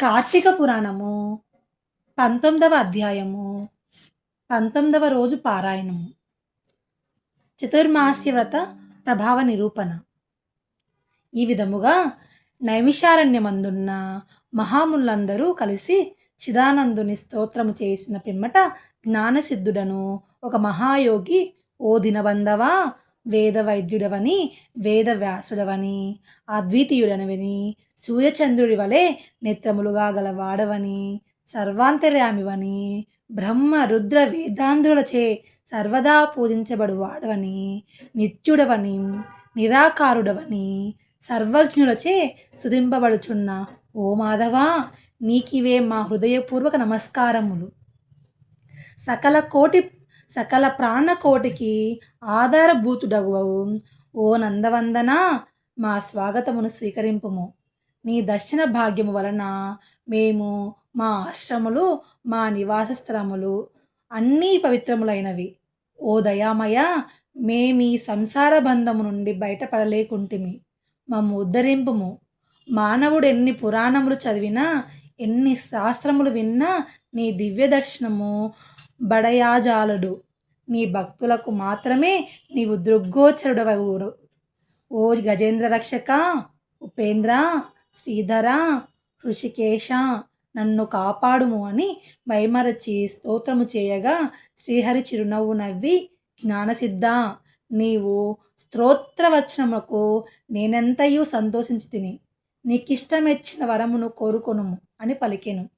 కార్తీక పురాణము పంతొమ్మిదవ అధ్యాయము పంతొమ్మిదవ రోజు పారాయణము. చతుర్మాస్య వ్రత ప్రభావ నిరూపణ. ఈ విధముగా నైమిషారణ్యమందున్న మహాములందరూ కలిసి చిదానందుని స్తోత్రము చేసిన పిమ్మట జ్ఞానసిద్ధుడను ఒక మహాయోగి ఓ దినబంధవా వేద వైద్యుడవని వేద వ్యాసుడవని అద్వితీయుడనవని సూర్యచంద్రుడి వలె నేత్రములుగా గలవాడవని సర్వాంతర్యామివని బ్రహ్మ రుద్ర వేదాంధ్రులచే సర్వదా పూజించబడు వాడవని నిత్యుడవని నిరాకారుడవని సర్వజ్ఞులచే సుధింపబడుచున్న ఓ మాధవా నీకివే మా హృదయపూర్వక నమస్కారములు. సకల కోటి సకల ప్రాణకోటికి ఆధారభూతుడగువవు. ఓ నందవందన మా స్వాగతమును స్వీకరింపుము. నీ దర్శన భాగ్యము వలన మేము మా ఆశ్రములు మా నివాస స్థలములు అన్నీ పవిత్రములైనవి. ఓ దయామయ మేమీ సంసార బంధము నుండి బయటపడలేకుంటిమి. మమ్ము ఉద్ధరింపుము. మానవుడు ఎన్ని పురాణములు చదివినా ఎన్ని శాస్త్రములు విన్నా నీ దివ్య దర్శనము బడయాజాలుడు. నీ భక్తులకు మాత్రమే నీవు దృగ్గోచరుడవడు ఓ గజేంద్ర రక్షక ఉపేంద్ర శ్రీధర హృషికేశ నన్ను కాపాడుము అని మైమరచి స్తోత్రము చేయగా శ్రీహరి చిరునవ్వు నవ్వి జ్ఞానసిద్ధ నీవు స్తోత్రవచనముకు నేనెంతయూ సంతోషించి తిని నీకిష్టమెచ్చిన వరమును కోరుకొనుము అని పలికెను.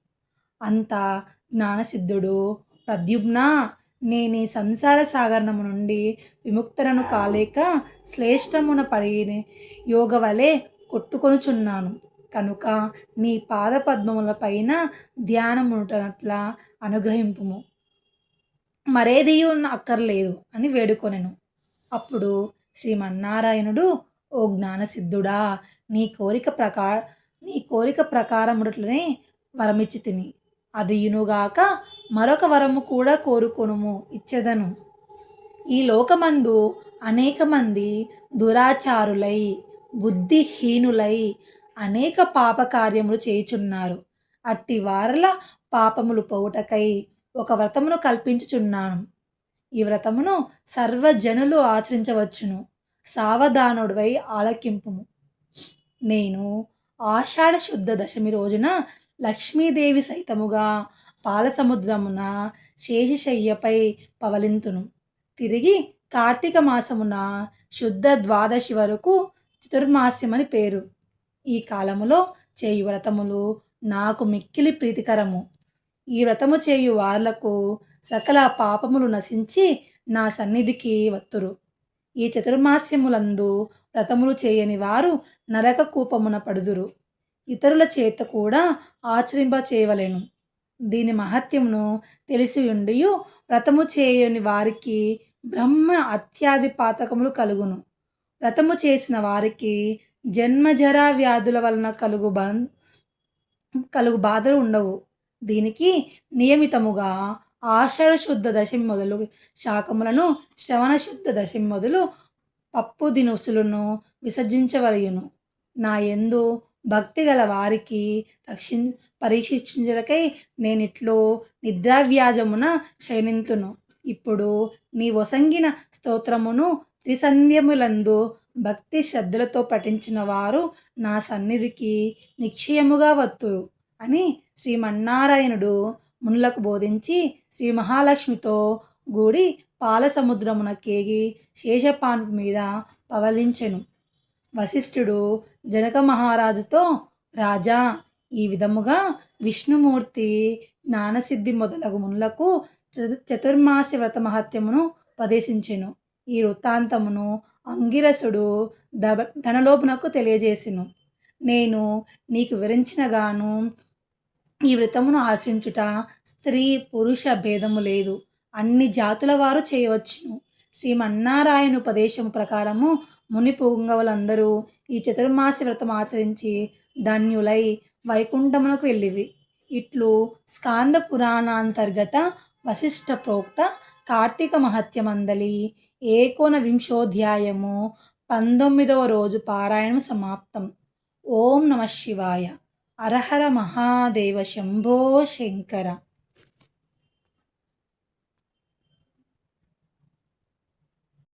అంత జ్ఞానసిద్ధుడు ప్రద్యుమ్న నేను ఈ సంసార సాగరణము నుండి విముక్తలను కాలేక శ్లేష్టమున పడి యోగ వలె కొట్టుకొనుచున్నాను. కనుక నీ పాద పద్మములపైన ధ్యానమునట్ల అనుగ్రహింపుము. మరేదియు అక్కర్లేదు అని వేడుకొనెను. అప్పుడు శ్రీమన్నారాయణుడు ఓ జ్ఞానసిద్ధుడా నీ కోరిక ప్రకా నీ కోరిక ప్రకారముడట్లనే వరమిచ్చి తిని అదియునుగాక మరొక వరము కూడా కోరుకొనుము ఇచ్చెదను. ఈ లోకమందు అనేక మంది దురాచారులై బుద్ధిహీనులై అనేక పాప కార్యములు చేయుచున్నారు. అట్టి వారల పాపములు పోవుటకై ఒక వ్రతమును కల్పించుచున్నాను. ఈ వ్రతమును సర్వజనులు ఆచరించవచ్చును సావధానుడివై ఆలకింపుము. నేను ఆషాఢ శుద్ధ దశమి రోజున లక్ష్మీదేవి సైతముగా పాలసముద్రమున శేషశయ్యపై పవలింతును. తిరిగి కార్తీక మాసమున శుద్ధ ద్వాదశి వరకు చతుర్మాస్యమని పేరు. ఈ కాలములో చేయు వ్రతములు నాకు మిక్కిలి ప్రీతికరము. ఈ వ్రతము చేయు వార్లకు సకల పాపములు నశించి నా సన్నిధికి వత్తురు. ఈ చతుర్మాస్యములందు వ్రతములు చేయని వారు నరక కూపమున పడుదురు. ఇతరుల చేత కూడా ఆచరింప చేయవలేను దీని మహత్యమును తెలిసి ఉండి వ్రతము చేయని వారికి బ్రహ్మ అత్యాది పాతకములు కలుగును. వ్రతము చేసిన వారికి జన్మజరా వ్యాధుల వలన కలుగు బం కలుగు బాధలు ఉండవు. దీనికి నియమితముగా ఆషాఢ శుద్ధ దశమి మొదలు శాకములను శ్రవణ శుద్ధ దశమి మొదలు పప్పు దినుసులను విసర్జించవలయును నా ఎందు భక్తి గల వారికి రక్షి పరీక్షించడకై నేనిట్లో నిద్రావ్యాజమున శయనింతును. ఇప్పుడు నీ వసంగిన స్తోత్రమును త్రిసంధ్యములందు భక్తి శ్రద్ధలతో పఠించిన వారు నా సన్నిధికి నిశ్చయముగా వత్తు అని శ్రీమన్నారాయణుడు మునులకు బోధించి శ్రీ మహాలక్ష్మితో గూడి పాల సముద్రమున కేగి శేషపాన్ మీద పవలించెను. వశిష్ఠుడు జనక మహారాజుతో రాజా ఈ విధముగా విష్ణుమూర్తి జ్ఞానసిద్ధి మొదలగు మునులకు చతుర్మాసి వ్రత మహత్యమును ఉపదేశించెను. ఈ వృత్తాంతమును అంగిరసుడు దబ ధనలోపునకు తెలియజేసెను. నేను నీకు వివరించినగాను ఈ వ్రతమును ఆచరించుట స్త్రీ పురుష భేదము లేదు. అన్ని జాతుల వారు చేయవచ్చును. శ్రీమన్నారాయణ ఉపదేశం ప్రకారము ముని పుంగవులందరూ ఈ చతుర్మాసి వ్రతం ఆచరించి ధన్యులై వైకుంఠమునకు వెళ్ళిరి. ఇట్లు స్కాంద పురాణాంతర్గత వశిష్ఠ ప్రోక్త కార్తీక మహత్యమందలి ఏకోన వింశోధ్యాయము పంతొమ్మిదవ రోజు పారాయణం సమాప్తం. ఓం నమ శివాయ. అరహర మహాదేవ శంభో శంకర.